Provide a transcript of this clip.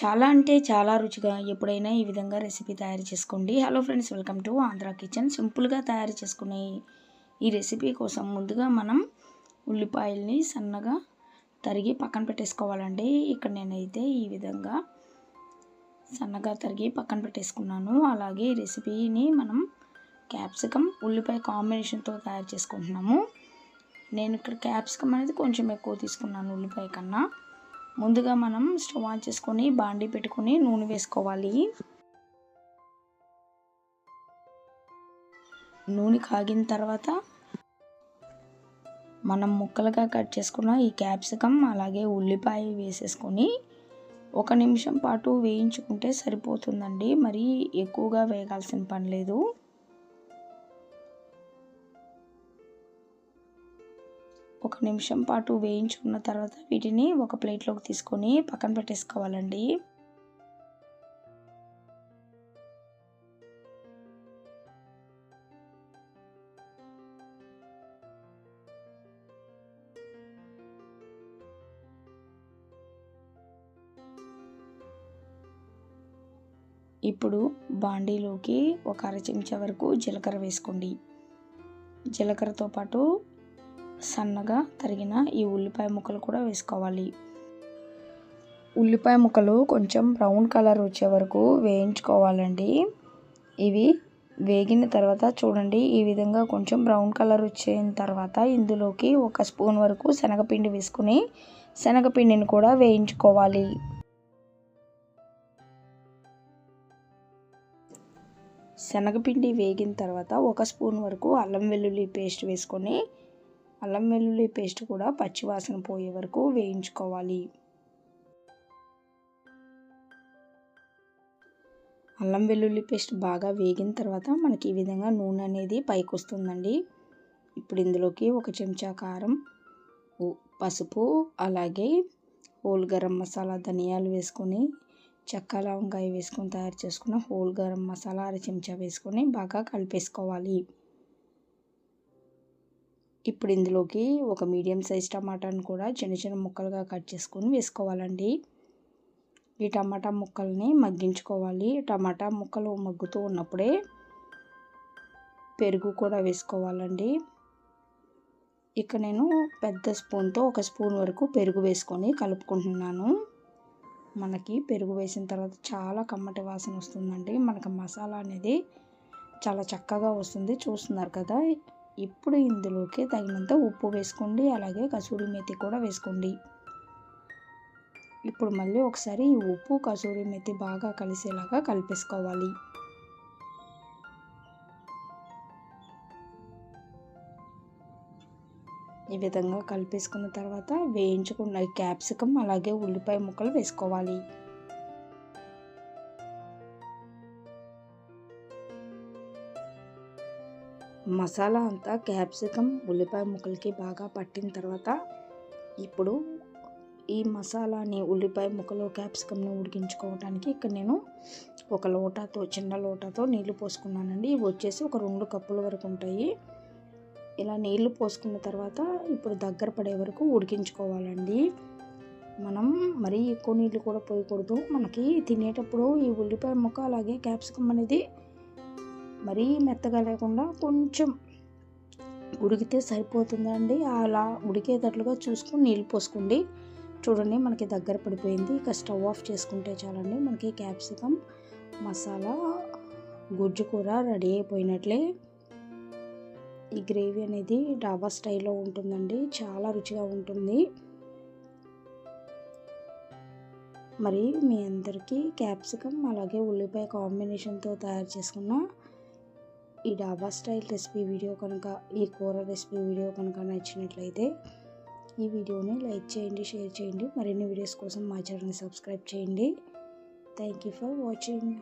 చాలా అంటే చాలా రుచిగా ఎప్పుడైనా ఈ విధంగా రెసిపీ తయారు చేసుకోండి. Hello friends welcome to Andhra kitchen సింపుల్గా తయారు చేసుకునే ఈ రెసిపీ కోసం ముందుగా మనం ఉల్లిపాయల్ని సన్నగా తరిగి పక్కన పెట్టేసుకోవాలండి. ఇక్కడ నేనైతే ఈ విధంగా సన్నగా తరిగి పక్కన పెట్టేసుకున్నాను. అలాగే ఈ రెసిపీని మనం క్యాప్సికమ్ ఉల్లిపాయ కాంబినేషన్తో తయారు చేసుకుంటున్నాము. నేను ఇక్కడ క్యాప్సికమ్ అనేది కొంచెం ఎక్కువ తీసుకున్నాను ఉల్లిపాయ కన్నా. ముందుగా మనం స్టవ్ ఆన్ చేసుకొని బాండీ పెట్టుకొని నూనె వేసుకోవాలి. నూనె కాగిన తర్వాత మనం ముక్కలుగా కట్ చేసుకున్న ఈ క్యాప్సికమ్ అలాగే ఉల్లిపాయ వేసేసుకొని ఒక నిమిషం పాటు వేయించుకుంటే సరిపోతుందండి. మరి ఎక్కువగా వేగాల్సిన పని లేదు. ఒక నిమిషం పాటు వేయించుకున్న తర్వాత వీటిని ఒక ప్లేట్లోకి తీసుకొని పక్కన పెట్టేసుకోవాలండి. ఇప్పుడు బాండీలోకి ఒక అర చెంచా వరకు జీలకర్ర వేసుకోండి. జీలకర్రతో పాటు సన్నగా తరిగిన ఈ ఉల్లిపాయ ముక్కలు కూడా వేసుకోవాలి. ఉల్లిపాయ ముక్కలు కొంచెం బ్రౌన్ కలర్ వచ్చే వరకు వేయించుకోవాలండి. ఇవి వేగిన తర్వాత చూడండి ఈ విధంగా కొంచెం బ్రౌన్ కలర్ వచ్చిన తర్వాత ఇందులోకి ఒక స్పూన్ వరకు శనగపిండి వేసుకుని శనగపిండిని కూడా వేయించుకోవాలి. శనగపిండి వేగిన తర్వాత ఒక స్పూన్ వరకు అల్లం వెల్లుల్లి పేస్ట్ వేసుకొని అల్లం వెల్లుల్లి పేస్ట్ కూడా పచ్చివాసన పోయే వరకు వేయించుకోవాలి. అల్లం వెల్లుల్లి పేస్ట్ బాగా వేగిన తర్వాత మనకి ఈ విధంగా నూనె అనేది పైకి వస్తుందండి. ఇప్పుడు ఇందులోకి ఒక చెంచా కారం పసుపు అలాగే హోల్ గరం మసాలా ధనియాలు వేసుకొని చెక్క లవంగాయ వేసుకొని తయారు చేసుకున్న హోల్ గరం మసాలా అర చెంచా వేసుకొని బాగా కలిపేసుకోవాలి. ఇప్పుడు ఇందులోకి ఒక మీడియం సైజ్ టమాటాను కూడా చిన్న చిన్న ముక్కలుగా కట్ చేసుకొని వేసుకోవాలండి. ఈ టమాటా ముక్కల్ని మగ్గించుకోవాలి. టమాటా ముక్కలు మగ్గుతూ ఉన్నప్పుడే పెరుగు కూడా వేసుకోవాలండి. ఇక నేను పెద్ద స్పూన్తో ఒక స్పూన్ వరకు పెరుగు వేసుకొని కలుపుకుంటున్నాను. మనకి పెరుగు వేసిన తర్వాత చాలా కమ్మటి వాసన వస్తుందండి. మనకు మసాలా అనేది చాలా చక్కగా వస్తుంది. చూస్తున్నారు కదా? ఇప్పుడు ఇందులోకి తగినంత ఉప్పు వేసుకోండి అలాగే కసూరి మెతి కూడా వేసుకోండి. ఇప్పుడు మళ్ళీ ఒకసారి ఈ ఉప్పు కసూరి మెతి బాగా కలిసేలాగా కలిపేసుకోవాలి. ఈ విధంగా కలిపేసుకున్న తర్వాత వేయించుకున్న క్యాప్సికమ్ అలాగే ఉల్లిపాయ ముక్కలు వేసుకోవాలి. మసాలా అంతా క్యాప్సికం ఉల్లిపాయ ముక్కలకి బాగా పట్టిన తర్వాత ఇప్పుడు ఈ మసాలాని ఉల్లిపాయ ముక్కలు క్యాప్సికంని ఉడికించుకోవడానికి ఇక్కడ నేను ఒక లోటాతో చిన్న లోటాతో నీళ్ళు పోసుకున్నానండి. ఇవి వచ్చేసి ఒక రెండు కప్పుల వరకు ఉంటాయి. ఇలా నీళ్ళు పోసుకున్న తర్వాత ఇప్పుడు దగ్గర పడే వరకు ఉడికించుకోవాలండి. మనం మరీ ఎక్కువ నీళ్ళు కూడా పోయకూడదు. మనకి తినేటప్పుడు ఈ ఉల్లిపాయ ముక్క అలాగే క్యాప్సికమ్ అనేది మరీ మెత్తగా లేకుండా కొంచెం ఉడికితే సరిపోతుందండి. అలా ఉడికేటట్లుగా చూసుకుని నీళ్ళు పోసుకోండి. చూడండి మనకి దగ్గర పడిపోయింది. ఇక స్టవ్ ఆఫ్ చేసుకుంటే చాలండి. మనకి క్యాప్సికమ్ మసాలా గుజ్జు కూర రెడీ అయిపోయినట్లే. ఈ గ్రేవీ అనేది డాబా స్టైల్లో ఉంటుందండి. చాలా రుచిగా ఉంటుంది. మరి మీ అందరికీ క్యాప్సికమ్ అలాగే ఉల్లిపాయ కాంబినేషన్తో తయారు చేసుకున్న ఈ డాబా స్టైల్ రెసిపీ వీడియో కనుక ఈ కూర రెసిపీ వీడియో కనుక నచ్చినట్లయితే ఈ వీడియోని లైక్ చేయండి షేర్ చేయండి. మరిన్ని వీడియోస్ కోసం మా ఛానల్ని సబ్స్క్రైబ్ చేయండి. Thank you for watching.